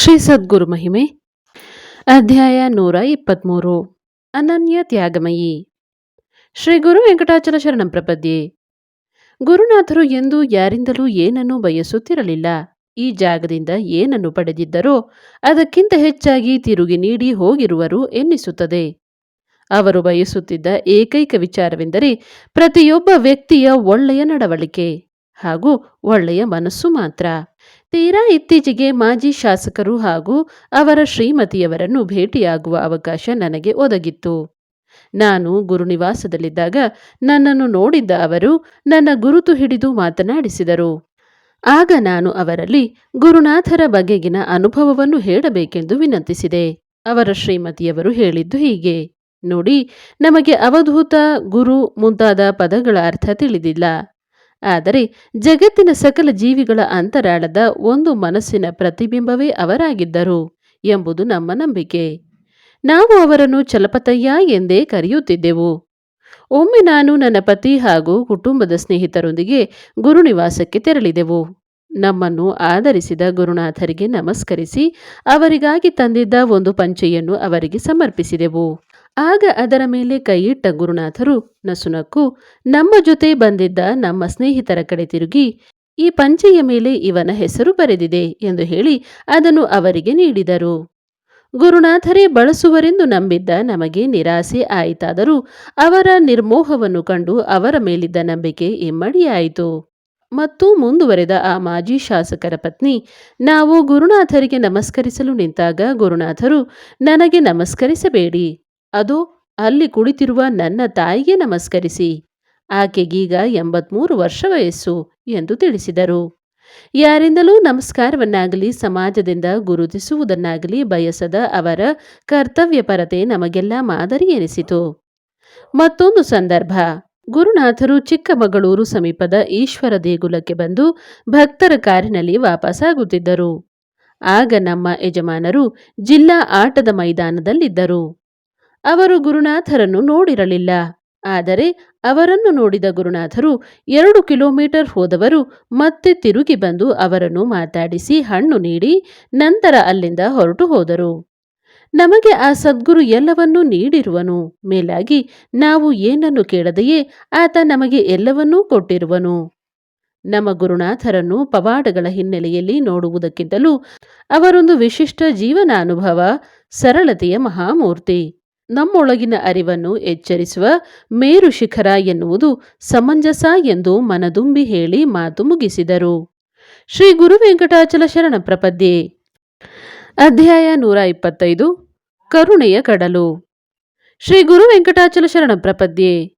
ಶ್ರೀ ಸದ್ಗುರು ಮಹಿಮೆ. ಅಧ್ಯಾಯ ನೂರ ಇಪ್ಪತ್ತ್ಮೂರು ಅನನ್ಯ ತ್ಯಾಗಮಯಿ. ಶ್ರೀ ಗುರು ವೆಂಕಟಾಚಲ ಶರಣಂ ಪ್ರಪದ್ಯೆ. ಗುರುನಾಥರು ಎಂದು ಯಾರಿಂದಲೂ ಏನನ್ನು ಬಯಸುತ್ತಿರಲಿಲ್ಲ. ಈ ಜಾಗದಿಂದ ಏನನ್ನು ಪಡೆದಿದ್ದರೋ ಅದಕ್ಕಿಂತ ಹೆಚ್ಚಾಗಿ ತಿರುಗಿ ನೀಡಿ ಹೋಗಿರುವರು ಎನ್ನಿಸುತ್ತದೆ. ಅವರು ಬಯಸುತ್ತಿದ್ದ ಏಕೈಕ ವಿಚಾರವೆಂದರೆ ಪ್ರತಿಯೊಬ್ಬ ವ್ಯಕ್ತಿಯ ಒಳ್ಳೆಯ ನಡವಳಿಕೆ. ಹಾಗೂ ಒಳ್ಳೆಯ ಮನಸ್ಸು ಮಾತ್ರ. ತೀರಾ ಇತ್ತೀಚೆಗೆ ಮಾಜಿ ಶಾಸಕರು ಹಾಗೂ ಅವರ ಶ್ರೀಮತಿಯವರನ್ನು ಭೇಟಿಯಾಗುವ ಅವಕಾಶ ನನಗೆ ಒದಗಿತ್ತು. ನಾನು ಗುರುನಿವಾಸದಲ್ಲಿದ್ದಾಗ ನನ್ನನ್ನು ನೋಡಿದ್ದ ಅವರು ನನ್ನ ಗುರುತು ಹಿಡಿದು ಮಾತನಾಡಿಸಿದರು. ಆಗ ನಾನು ಅವರಲ್ಲಿ ಗುರುನಾಥರ ಬಗೆಗಿನ ಅನುಭವವನ್ನು ಹೇಳಬೇಕೆಂದು ವಿನಂತಿಸಿದೆ. ಅವರ ಶ್ರೀಮತಿಯವರು ಹೇಳಿದ್ದು ಹೀಗೆ. ನೋಡಿ, ನಮಗೆ ಅವಧೂತ ಗುರು ಮುಂತಾದ ಪದಗಳ ಅರ್ಥ ತಿಳಿದಿಲ್ಲ. ಆದರೆ ಜಗತ್ತಿನ ಸಕಲ ಜೀವಿಗಳ ಅಂತರಾಳದ ಒಂದು ಮನಸ್ಸಿನ ಪ್ರತಿಬಿಂಬವೇ ಅವರಾಗಿದ್ದರು ಎಂಬುದು ನಮ್ಮ ನಂಬಿಕೆ. ನಾವು ಅವರನ್ನು ಚಲಪತಯ್ಯ ಎಂದೇ ಕರೆಯುತ್ತಿದ್ದೆವು. ಒಮ್ಮೆ ನಾನು ನನ್ನ ಪತಿ ಹಾಗೂ ಕುಟುಂಬದ ಸ್ನೇಹಿತರೊಂದಿಗೆ ಗುರುನಿವಾಸಕ್ಕೆ ತೆರಳಿದೆವು. ನಮ್ಮನ್ನು ಆಧರಿಸಿದ ಗುರುನಾಥರಿಗೆ ನಮಸ್ಕರಿಸಿ ಅವರಿಗಾಗಿ ತಂದಿದ್ದ ಒಂದು ಪಂಚೆಯನ್ನು ಅವರಿಗೆ ಸಮರ್ಪಿಸಿದೆವು. ಆಗ ಅದರ ಮೇಲೆ ಕೈಯಿಟ್ಟ ಗುರುನಾಥರು ನಸುನಕ್ಕು, ನಮ್ಮ ಜೊತೆ ಬಂದಿದ್ದ ನಮ್ಮ ಸ್ನೇಹಿತರ ಕಡೆ ತಿರುಗಿ, ಈ ಪಂಚೆಯ ಮೇಲೆ ಇವನ ಹೆಸರು ಬರೆದಿದೆ ಎಂದು ಹೇಳಿ ಅದನ್ನು ಅವರಿಗೆ ನೀಡಿದರು. ಗುರುನಾಥರೇ ಬಳಸುವರೆಂದು ನಂಬಿದ್ದ ನಮಗೆ ನಿರಾಸೆ ಆಯಿತಾದರೂ ಅವರ ನಿರ್ಮೋಹವನ್ನು ಕಂಡು ಅವರ ಮೇಲಿದ್ದ ನಂಬಿಕೆ ಇಮ್ಮಡಿಯಾಯಿತು. ಮತ್ತು ಮುಂದುವರೆದ ಆ ಮಾಜಿ ಶಾಸಕರ ಪತ್ನಿ, ನಾವು ಗುರುನಾಥರಿಗೆ ನಮಸ್ಕರಿಸಲು ನಿಂತಾಗ ಗುರುನಾಥರು, ನನಗೆ ನಮಸ್ಕರಿಸಬೇಡಿ. ಅದು ಅಲ್ಲಿ ಕುಳಿತಿರುವ ನನ್ನ ತಾಯಿಗೆ ನಮಸ್ಕರಿಸಿ. ಆಕೆಗೀಗ ಎಂಬತ್ಮೂರು ವರ್ಷ ವಯಸ್ಸು ಎಂದು ತಿಳಿಸಿದರು. ಯಾರಿಂದಲೂ ನಮಸ್ಕಾರವನ್ನಾಗಲಿ, ಸಮಾಜದಿಂದ ಗುರುತಿಸುವುದನ್ನಾಗಲಿ ಬಯಸದ ಅವರ ಕರ್ತವ್ಯಪರತೆ ನಮಗೆಲ್ಲ ಮಾದರಿ ಎನಿಸಿತು. ಮತ್ತೊಂದು ಸಂದರ್ಭ. ಗುರುನಾಥರು ಚಿಕ್ಕಮಗಳೂರು ಸಮೀಪದ ಈಶ್ವರ ದೇಗುಲಕ್ಕೆ ಬಂದು ಭಕ್ತರ ಕಾರಿನಲ್ಲಿ ವಾಪಸ್ಸಾಗುತ್ತಿದ್ದರು ಆಗ ನಮ್ಮ ಯಜಮಾನರು ಜಿಲ್ಲಾ ಆಟದ ಮೈದಾನದಲ್ಲಿದ್ದರು. ಅವರು ಗುರುನಾಥರನ್ನು ನೋಡಿರಲಿಲ್ಲ. ಆದರೆ ಅವರನ್ನು ನೋಡಿದ ಗುರುನಾಥರು ಎರಡು ಕಿಲೋಮೀಟರ್ ಹೋದವರು ಮತ್ತೆ ತಿರುಗಿ ಬಂದು ಅವರನ್ನು ಮಾತಾಡಿಸಿ ಹಣ್ಣು ನೀಡಿ ನಂತರ ಅಲ್ಲಿಂದ ಹೊರಟು ಹೋದರು. ನಮಗೆ ಆ ಸದ್ಗುರು ಎಲ್ಲವನ್ನೂ ನೀಡಿರುವನು. ಮೇಲಾಗಿ, ನಾವು ಏನನ್ನು ಕೇಳದೆಯೇ ಆತ ನಮಗೆ ಎಲ್ಲವನ್ನೂ ಕೊಟ್ಟಿರುವನು. ನಮ್ಮ ಗುರುನಾಥರನ್ನು ಪವಾಡಗಳ ಹಿನ್ನೆಲೆಯಲ್ಲಿ ನೋಡುವುದಕ್ಕಿಂತಲೂ ಅವರೊಂದು ವಿಶಿಷ್ಟ ಜೀವನಾನುಭವ, ಸರಳತೆಯ ಮಹಾಮೂರ್ತಿ. ನಮ್ಮೊಳಗಿನ ಅರಿವನ್ನು ಎಚ್ಚರಿಸುವ ಮೇರು ಶಿಖರ ಎನ್ನುವುದು ಸಮಂಜಸ ಎಂದು ಮನದುಂಬಿ ಹೇಳಿ ಮಾತು ಮುಗಿಸಿದರು. ಶ್ರೀ ಗುರು ವೆಂಕಟಾಚಲ ಶರಣ ಪ್ರಪದ್ಯೆ. ಅಧ್ಯಾಯ ನೂರ ಇಪ್ಪತ್ತೈದು. ಕರುಣೆಯ ಕಡಲು. ಶ್ರೀ ಗುರು ವೆಂಕಟಾಚಲ ಶರಣ ಪ್ರಪದ್ಯೆ.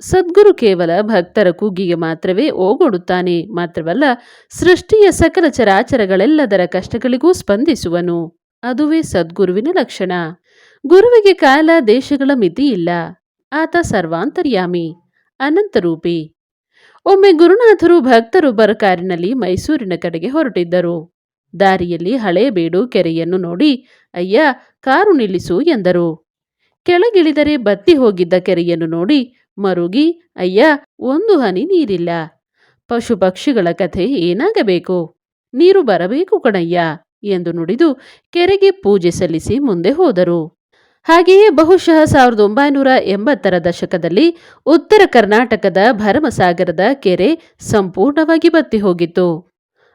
ಸದ್ಗುರು ಕೇವಲ ಭಕ್ತರ ಕೂಗಿಗೆ ಮಾತ್ರವೇ ಓಗೊಡುತ್ತಾನೆ, ಮಾತ್ರವಲ್ಲ ಸೃಷ್ಟಿಯ ಸಕಲ ಚರಾಚರಗಳೆಲ್ಲದರ ಕಷ್ಟಗಳಿಗೂ ಸ್ಪಂದಿಸುವನು. ಅದುವೇ ಸದ್ಗುರುವಿನ ಲಕ್ಷಣ. ಗುರುವಿಗೆ ಕಾಲ ದೇಶಗಳ ಮಿತಿ ಇಲ್ಲ. ಆತ ಸರ್ವಾಂತರ್ಯಾಮಿ. ಅನಂತರೂಪಿ. ಒಮ್ಮೆ ಗುರುನಾಥರು ಭಕ್ತರೊಬ್ಬರ ಕಾರಿನಲ್ಲಿ ಮೈಸೂರಿನ ಕಡೆಗೆ ಹೊರಟಿದ್ದರು. ದಾರಿಯಲ್ಲಿ ಹಳೇಬೇಡು ಕೆರೆಯನ್ನು ನೋಡಿ, ಅಯ್ಯ, ಕಾರು ನಿಲ್ಲಿಸು ಎಂದರು. ಕೆಳಗಿಳಿದರೆ ಬತ್ತಿ ಹೋಗಿದ್ದ ಕೆರೆಯನ್ನು ನೋಡಿ ಮರುಗಿ, ಅಯ್ಯ, ಒಂದು ಹನಿ ನೀರಿಲ್ಲ. ಪಶು ಪಕ್ಷಿಗಳ ಕಥೆ ಏನಾಗಬೇಕು? ನೀರು ಬರಬೇಕು ಕಣಯ್ಯ ಎಂದು ನುಡಿದು ಕೆರೆಗೆ ಪೂಜೆ ಸಲ್ಲಿಸಿ ಮುಂದೆ ಹೋದರು. ಹಾಗೆಯೇ ಬಹುಶಃ ಸಾವಿರದ ಒಂಬೈನೂರ ಎಂಬತ್ತರ ದಶಕದಲ್ಲಿ ಉತ್ತರ ಕರ್ನಾಟಕದ ಭರಮಸಾಗರದ ಕೆರೆ ಸಂಪೂರ್ಣವಾಗಿ ಬತ್ತಿ ಹೋಗಿತ್ತು.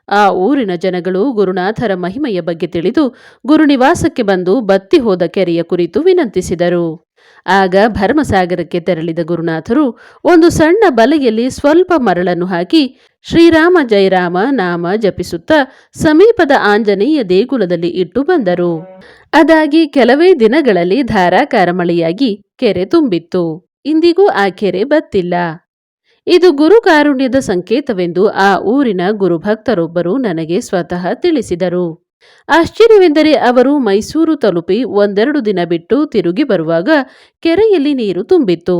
ಆ ಊರಿನ ಜನಗಳು ಗುರುನಾಥರ ಮಹಿಮೆಯ ಬಗ್ಗೆ ತಿಳಿದು ಗುರುನಿವಾಸಕ್ಕೆ ಬಂದು ಬತ್ತಿ ಹೋದ ಕೆರೆಯ ಕುರಿತು ವಿನಂತಿಸಿದರು. ಆಗ ಭರ್ಮಸಾಗರಕ್ಕೆ ತೆರಳಿದ ಗುರುನಾಥರು ಒಂದು ಸಣ್ಣ ಬಲೆಯಲ್ಲಿ ಸ್ವಲ್ಪ ಮರಳನ್ನು ಹಾಕಿ ಶ್ರೀರಾಮ ಜಯರಾಮ ನಾಮ ಜಪಿಸುತ್ತಾ ಸಮೀಪದ ಆಂಜನೇಯ ದೇಗುಲದಲ್ಲಿ ಇಟ್ಟು ಬಂದರು. ಅದಾಗಿ ಕೆಲವೇ ದಿನಗಳಲ್ಲಿ ಧಾರಾಕಾರ ಮಳೆಯಾಗಿ ಕೆರೆ ತುಂಬಿತ್ತು. ಇಂದಿಗೂ ಆ ಕೆರೆ ಬತ್ತಿಲ್ಲ. ಇದು ಗುರುಕಾರುಣ್ಯದ ಸಂಕೇತವೆಂದು ಆ ಊರಿನ ಗುರುಭಕ್ತರೊಬ್ಬರು ನನಗೆ ಸ್ವತಃ ತಿಳಿಸಿದರು. ಆಶ್ಚರ್ಯವೆಂದರೆ ಅವರು ಮೈಸೂರು ತಲುಪಿ ಒಂದೆರಡು ದಿನ ಬಿಟ್ಟು ತಿರುಗಿ ಬರುವಾಗ ಕೆರೆಯಲ್ಲಿ ನೀರು ತುಂಬಿತ್ತು.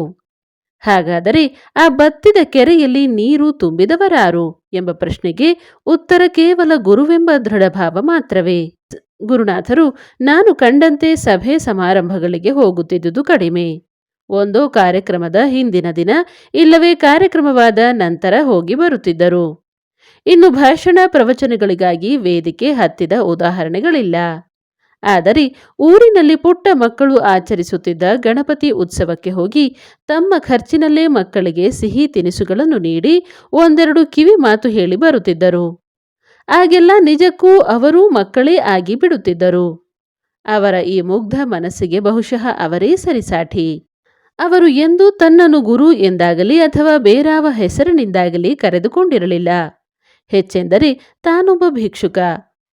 ಹಾಗಾದರೆ ಆ ಬತ್ತಿದ ಕೆರೆಯಲ್ಲಿ ನೀರು ತುಂಬಿದವರಾರು ಎಂಬ ಪ್ರಶ್ನೆಗೆ ಉತ್ತರ ಕೇವಲ ಗುರುವೆಂಬ ದೃಢಭಾವ ಮಾತ್ರವೇ. ಗುರುನಾಥರು, ನಾನು ಕಂಡಂತೆ ಸಭೆ ಸಮಾರಂಭಗಳಿಗೆ ಹೋಗುತ್ತಿದ್ದುದು ಕಡಿಮೆ. ಒಂದೋ ಕಾರ್ಯಕ್ರಮದ ಹಿಂದಿನ ದಿನ ಇಲ್ಲವೇ ಕಾರ್ಯಕ್ರಮವಾದ ನಂತರ ಹೋಗಿ ಬರುತ್ತಿದ್ದರು. ಇನ್ನು ಭಾಷಣ ಪ್ರವಚನಗಳಿಗಾಗಿ ವೇದಿಕೆ ಹತ್ತಿದ ಉದಾಹರಣೆಗಳಿಲ್ಲ. ಆದರೆ ಊರಿನಲ್ಲಿ ಪುಟ್ಟ ಮಕ್ಕಳು ಆಚರಿಸುತ್ತಿದ್ದ ಗಣಪತಿ ಉತ್ಸವಕ್ಕೆ ಹೋಗಿ ತಮ್ಮ ಖರ್ಚಿನಲ್ಲೇ ಮಕ್ಕಳಿಗೆ ಸಿಹಿ ತಿನಿಸುಗಳನ್ನು ನೀಡಿ ಒಂದೆರಡು ಕಿವಿ ಮಾತು ಹೇಳಿ ಬರುತ್ತಿದ್ದರು. ಆಗೆಲ್ಲ ನಿಜಕ್ಕೂ ಅವರೂ ಮಕ್ಕಳೇ ಆಗಿ ಬಿಡುತ್ತಿದ್ದರು. ಅವರ ಈ ಮುಗ್ಧ ಮನಸ್ಸಿಗೆ ಬಹುಶಃ ಅವರೇ ಸರಿಸಾಟಿ ಅವರು ಎಂದೂ ತನ್ನನ್ನು ಗುರು ಎಂದಾಗಲಿ ಅಥವಾ ಬೇರಾವ ಹೆಸರಿನಿಂದಾಗಲಿ ಕರೆದುಕೊಂಡಿರಲಿಲ್ಲ. ಹೆಚ್ಚೆಂದರೆ ತಾನೊಬ್ಬ ಭಿಕ್ಷುಕ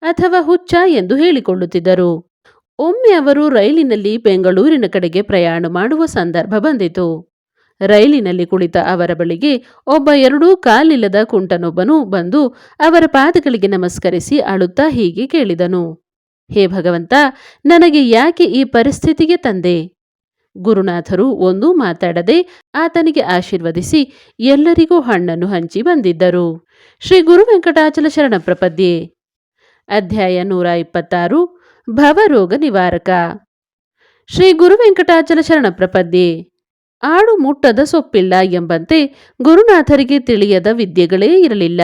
ಅಥವಾ ಹುಚ್ಚ ಎಂದು ಹೇಳಿಕೊಳ್ಳುತ್ತಿದ್ದರು. ಒಮ್ಮೆ ಅವರು ರೈಲಿನಲ್ಲಿ ಬೆಂಗಳೂರಿನ ಕಡೆಗೆ ಪ್ರಯಾಣ ಮಾಡುವ ಸಂದರ್ಭ ಬಂದಿತು. ರೈಲಿನಲ್ಲಿ ಕುಳಿತ ಅವರ ಬಳಿಗೆ ಒಬ್ಬ ಎರಡೂ ಕಾಲಿಲ್ಲದ ಕುಂಟನೊಬ್ಬನು ಬಂದು ಅವರ ಪಾದಗಳಿಗೆ ನಮಸ್ಕರಿಸಿ ಅಳುತ್ತಾ ಹೀಗೆ ಕೇಳಿದನು. ಹೇ ಭಗವಂತ, ನನಗೆ ಯಾಕೆ ಈ ಪರಿಸ್ಥಿತಿಗೆ ತಂದೆ? ಗುರುನಾಥರು ಒಂದು ಮಾತಾಡದೆ ಆತನಿಗೆ ಆಶೀರ್ವದಿಸಿ ಎಲ್ಲರಿಗೂ ಹಣ್ಣನ್ನು ಹಂಚಿ ಬಂದಿದ್ದರು. ಶ್ರೀ ಗುರು ವೆಂಕಟಾಚಲ ಶರಣ ಪ್ರಪದ್ಯೆ. ಅಧ್ಯಾಯ ನೂರ ಇಪ್ಪತ್ತಾರು, ಭವರೋಗ ನಿವಾರಕ. ಶ್ರೀ ಗುರು ವೆಂಕಟಾಚಲ ಶರಣ ಪ್ರಪದ್ಯೆ. ಆಡು ಮುಟ್ಟದ ಸೊಪ್ಪಿಲ್ಲ ಎಂಬಂತೆ ಗುರುನಾಥರಿಗೆ ತಿಳಿಯದ ವಿದ್ಯೆಗಳೇ ಇರಲಿಲ್ಲ.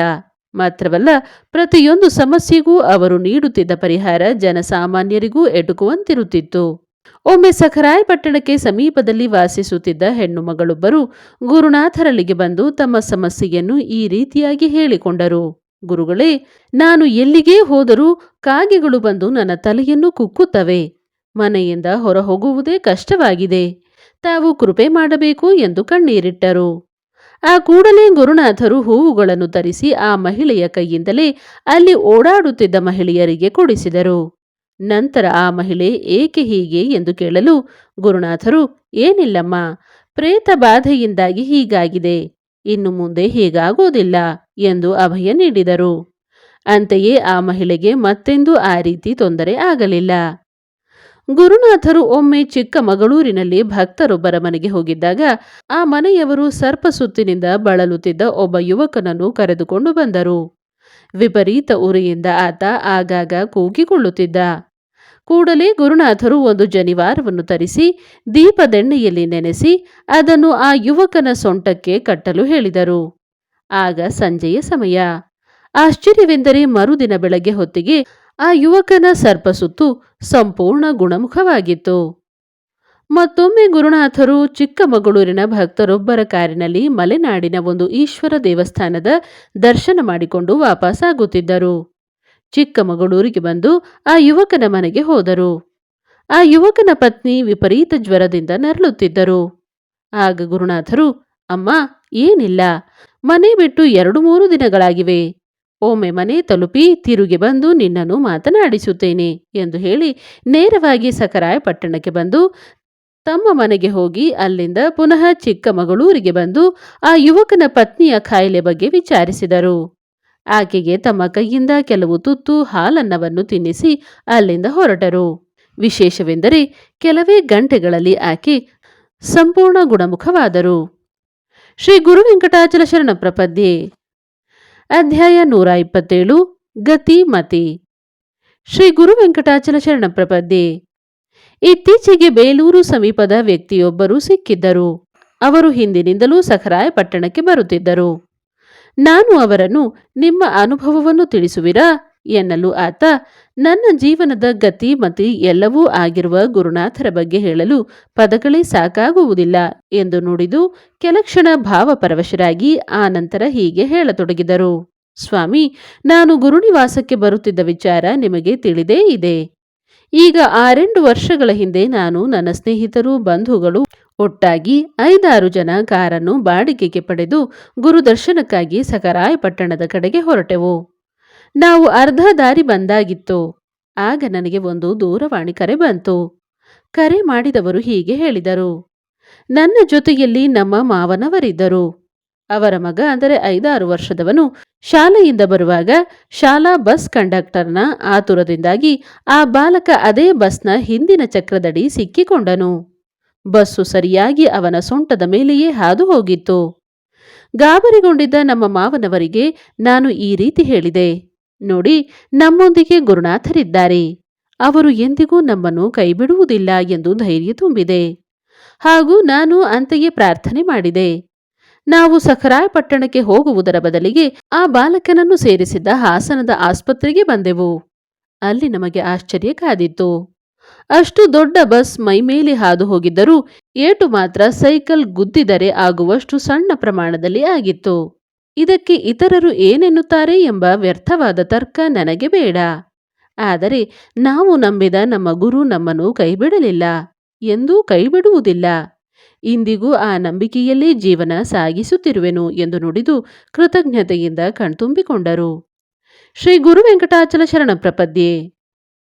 ಮಾತ್ರವಲ್ಲ, ಪ್ರತಿಯೊಂದು ಸಮಸ್ಯೆಗೂ ಅವರು ನೀಡುತ್ತಿದ್ದ ಪರಿಹಾರ ಜನಸಾಮಾನ್ಯರಿಗೂ ಎಟುಕುವಂತಿರುತ್ತಿತ್ತು. ಒಮ್ಮೆ ಸಖರಾಯಪಟ್ಟಣಕ್ಕೆ ಸಮೀಪದಲ್ಲಿ ವಾಸಿಸುತ್ತಿದ್ದ ಹೆಣ್ಣು ಮಗಳೊಬ್ಬರು ಗುರುನಾಥರಲ್ಲಿಗೆ ಬಂದು ತಮ್ಮ ಸಮಸ್ಯೆಯನ್ನು ಈ ರೀತಿಯಾಗಿ ಹೇಳಿಕೊಂಡರು. ಗುರುಗಳೇ, ನಾನು ಎಲ್ಲಿಗೇ ಹೋದರೂ ಕಾಗೆಗಳು ಬಂದು ನನ್ನ ತಲೆಯನ್ನು ಕುಕ್ಕುತ್ತವೆ. ಮನೆಯಿಂದ ಹೊರ ಹೋಗುವುದೇ ಕಷ್ಟವಾಗಿದೆ. ತಾವು ಕೃಪೆ ಮಾಡಬೇಕು ಎಂದು ಕಣ್ಣೀರಿಟ್ಟರು. ಆ ಕೂಡಲೇ ಗುರುನಾಥರು ಹೂವುಗಳನ್ನು ತರಿಸಿ ಆ ಮಹಿಳೆಯ ಕೈಯಿಂದಲೇ ಅಲ್ಲಿ ಓಡಾಡುತ್ತಿದ್ದ ಮಹಿಳೆಯರಿಗೆ ಕೊಡಿಸಿದರು. ನಂತರ ಆ ಮಹಿಳೆ ಏಕೆ ಹೀಗೆ ಎಂದು ಕೇಳಲು ಗುರುನಾಥರು, ಏನಿಲ್ಲಮ್ಮ, ಪ್ರೇತ ಬಾಧೆಯಿಂದಾಗಿ ಹೀಗಾಗಿದೆ, ಇನ್ನು ಮುಂದೆ ಹೀಗಾಗೋದಿಲ್ಲ ಎಂದು ಅಭಯ ನೀಡಿದರು. ಅಂತೆಯೇ ಆ ಮಹಿಳೆಗೆ ಮತ್ತೆಂದೂ ಆ ರೀತಿ ತೊಂದರೆ ಆಗಲಿಲ್ಲ. ಗುರುನಾಥರು ಒಮ್ಮೆ ಚಿಕ್ಕ ಮಗಳೂರಿನಲ್ಲಿ ಭಕ್ತರೊಬ್ಬರ ಮನೆಗೆ ಹೋಗಿದ್ದಾಗ ಆ ಮನೆಯವರು ಸರ್ಪ ಸುತ್ತಿನಿಂದ ಬಳಲುತ್ತಿದ್ದ ಒಬ್ಬ ಯುವಕನನ್ನು ಕರೆದುಕೊಂಡು ಬಂದರು. ವಿಪರೀತ ಉರಿಯಿಂದ ಆತ ಆಗಾಗ ಕೂಗಿಕೊಳ್ಳುತ್ತಿದ್ದ. ಕೂಡಲೇ ಗುರುನಾಥರು ಒಂದು ಜನಿವಾರವನ್ನು ತರಿಸಿ ದೀಪದೆಣ್ಣೆಯಲ್ಲಿ ನೆನೆಸಿ ಅದನ್ನು ಆ ಯುವಕನ ಸೊಂಟಕ್ಕೆ ಕಟ್ಟಲು ಹೇಳಿದರು. ಆಗ ಸಂಜೆಯ ಸಮಯ. ಆಶ್ಚರ್ಯವೆಂದರೆ ಮರುದಿನ ಬೆಳಗ್ಗೆ ಹೊತ್ತಿಗೆ ಆ ಯುವಕನ ಸರ್ಪಸುತ್ತು ಸಂಪೂರ್ಣ ಗುಣಮುಖವಾಗಿತ್ತು. ಮತ್ತೊಮ್ಮೆ ಗುರುನಾಥರು ಚಿಕ್ಕಮಗಳೂರಿನ ಭಕ್ತರೊಬ್ಬರ ಕಾರಿನಲ್ಲಿ ಮಲೆನಾಡಿನ ಒಂದು ಈಶ್ವರ ದೇವಸ್ಥಾನದ ದರ್ಶನ ಮಾಡಿಕೊಂಡು ವಾಪಸ್ಸಾಗುತ್ತಿದ್ದರು ಚಿಕ್ಕಮಗಳೂರಿಗೆ ಬಂದು ಆ ಯುವಕನ ಮನೆಗೆ ಹೋದರು. ಆ ಯುವಕನ ಪತ್ನಿ ವಿಪರೀತ ಜ್ವರದಿಂದ ನರಳುತ್ತಿದ್ದರು. ಆಗ ಗುರುನಾಥರು, ಅಮ್ಮ, ಏನಿಲ್ಲ. ಮನೆ ಬಿಟ್ಟು ಎರಡು ಮೂರು ದಿನಗಳಾಗಿವೆ. ಒಮ್ಮೆ ಮನೆ ತಲುಪಿ ತಿರುಗಿ ಬಂದು ನಿನ್ನನ್ನು ಮಾತನಾಡಿಸುತ್ತೇನೆ ಎಂದು ಹೇಳಿ ನೇರವಾಗಿ ಸಕರಾಯ ಪಟ್ಟಣಕ್ಕೆ ಬಂದು ತಮ್ಮ ಮನೆಗೆ ಹೋಗಿ ಅಲ್ಲಿಂದ ಪುನಃ ಚಿಕ್ಕಮಗಳೂರಿಗೆ ಬಂದು ಆ ಯುವಕನ ಪತ್ನಿಯ ಕಾಯಿಲೆ ಬಗ್ಗೆ ವಿಚಾರಿಸಿದರು. ಆಕೆಗೆ ತಮ್ಮ ಕೈಯಿಂದ ಕೆಲವು ತುತ್ತು ಹಾಲನ್ನವನ್ನು ತಿನ್ನಿಸಿ ಅಲ್ಲಿಂದ ಹೊರಟರು. ವಿಶೇಷವೆಂದರೆ ಕೆಲವೇ ಗಂಟೆಗಳಲ್ಲಿ ಆಕೆ ಸಂಪೂರ್ಣ ಗುಣಮುಖವಾದರು. ಶ್ರೀ ಗುರು ವೆಂಕಟಾಚಲ ಶರಣ ಪ್ರಪದ್ಯೆ. ಅಧ್ಯಾಯ ನೂರ ಇಪ್ಪತ್ತೇಳು, ಗತಿ ಮತಿ. ಶ್ರೀ ಗುರು ವೆಂಕಟಾಚಲ ಶರಣ ಪ್ರಪದ್ಯೆ. ಇತ್ತೀಚೆಗೆ ಬೇಲೂರು ಸಮೀಪದ ವ್ಯಕ್ತಿಯೊಬ್ಬರು ಸಿಕ್ಕಿದ್ದರು. ಅವರು ಹಿಂದಿನಿಂದಲೂ ಸಖರಾಯ ಪಟ್ಟಣಕ್ಕೆ ಬರುತ್ತಿದ್ದರು. ನಾನು ಅವರನ್ನು ನಿಮ್ಮ ಅನುಭವವನ್ನು ತಿಳಿಸುವಿರಾ ಎನ್ನಲು ಆತ, ನನ್ನ ಜೀವನದ ಗತಿ ಮತಿ ಎಲ್ಲವೂ ಆಗಿರುವ ಗುರುನಾಥರ ಬಗ್ಗೆ ಹೇಳಲು ಪದಗಳೇ ಸಾಕಾಗುವುದಿಲ್ಲ ಎಂದು ನುಡಿದು ಕೆಲಕ್ಷಣ ಭಾವಪರವಶರಾಗಿ ಆ ನಂತರ ಹೀಗೆ ಹೇಳತೊಡಗಿದರು. ಸ್ವಾಮಿ, ನಾನು ಗುರುನಿವಾಸಕ್ಕೆ ಬರುತ್ತಿದ್ದ ವಿಚಾರ ನಿಮಗೆ ತಿಳಿದೇ ಇದೆ. ಈಗ ಆರೆಂಟು ವರ್ಷಗಳ ಹಿಂದೆ ನಾನು ನನ್ನ ಸ್ನೇಹಿತರು, ಬಂಧುಗಳು ಒಟ್ಟಾಗಿ ಐದಾರು ಜನ ಕಾರನ್ನು ಬಾಡಿಗೆಗೆ ಪಡೆದು ಗುರುದರ್ಶನಕ್ಕಾಗಿ ಸಕರಾಯಪಟ್ಟಣದ ಕಡೆಗೆ ಹೊರಟೆವು. ನಾವು ಅರ್ಧ ದಾರಿ ಬಂದಾಗಿತ್ತು. ಆಗ ನನಗೆ ಒಂದು ದೂರವಾಣಿ ಕರೆ ಬಂತು. ಕರೆ ಮಾಡಿದವರು ಹೀಗೆ ಹೇಳಿದರು. ನನ್ನ ಜೊತೆಯಲ್ಲಿ ನಮ್ಮ ಮಾವನವರಿದ್ದರು. ಅವರ ಮಗ, ಅಂದರೆ ಐದಾರು ವರ್ಷದವನು, ಶಾಲೆಯಿಂದ ಬರುವಾಗ ಶಾಲಾ ಬಸ್ ಕಂಡಕ್ಟರ್ನ ಆತುರದಿಂದಾಗಿ ಆ ಬಾಲಕ ಅದೇ ಬಸ್ನ ಹಿಂದಿನ ಚಕ್ರದಡಿ ಸಿಕ್ಕಿಕೊಂಡನು. ಬಸ್ಸು ಸರಿಯಾಗಿ ಅವನ ಸೊಂಟದ ಮೇಲೆಯೇ ಹಾದು ಹೋಗಿತ್ತು. ಗಾಬರಿಗೊಂಡಿದ್ದ ನಮ್ಮ ಮಾವನವರಿಗೆ ನಾನು ಈ ರೀತಿ ಹೇಳಿದೆ, ನೋಡಿ, ನಮ್ಮೊಂದಿಗೆ ಗುರುನಾಥರಿದ್ದಾರೆ. ಅವರು ಎಂದಿಗೂ ನಮ್ಮನ್ನು ಕೈಬಿಡುವುದಿಲ್ಲ ಎಂದು ಧೈರ್ಯ ತುಂಬಿದೆ. ಹಾಗೂ ನಾನು ಅಂತೆಯೇ ಪ್ರಾರ್ಥನೆ ಮಾಡಿದೆ. ನಾವು ಸಖರಾಯ ಪಟ್ಟಣಕ್ಕೆ ಹೋಗುವುದರ ಬದಲಿಗೆ ಆ ಬಾಲಕನನ್ನು ಸೇರಿಸಿದ್ದ ಹಾಸನದ ಆಸ್ಪತ್ರೆಗೆ ಬಂದೆವು. ಅಲ್ಲಿ ನಮಗೆ ಆಶ್ಚರ್ಯ ಕಾದಿತ್ತು. ಅಷ್ಟು ದೊಡ್ಡ ಬಸ್ ಮೈಮೇಲೆ ಹಾದು ಹೋಗಿದ್ದರೂ ಏಟು ಮಾತ್ರ ಸೈಕಲ್ ಗುದ್ದಿದರೆ ಆಗುವಷ್ಟು ಸಣ್ಣ ಪ್ರಮಾಣದಲ್ಲಿ ಆಗಿತ್ತು. ಇದಕ್ಕೆ ಇತರರು ಏನೆನ್ನುತ್ತಾರೆ ಎಂಬ ವ್ಯರ್ಥವಾದ ತರ್ಕ ನನಗೆ ಬೇಡ. ಆದರೆ ನಾವು ನಂಬಿದ ನಮ್ಮ ಗುರು ನಮ್ಮನ್ನು ಕೈಬಿಡಲಿಲ್ಲ. ಎಂದೂ ಕೈಬಿಡುವುದಿಲ್ಲ. ಇಂದಿಗೂ ಆ ನಂಬಿಕೆಯಲ್ಲೇ ಜೀವನ ಸಾಗಿಸುತ್ತಿರುವೆನು ಎಂದು ನುಡಿದು ಕೃತಜ್ಞತೆಯಿಂದ ಕಣ್ತುಂಬಿಕೊಂಡರು. ಶ್ರೀ ಗುರು ವೆಂಕಟಾಚಲ ಶರಣ ಪ್ರಪದ್ಯೆ.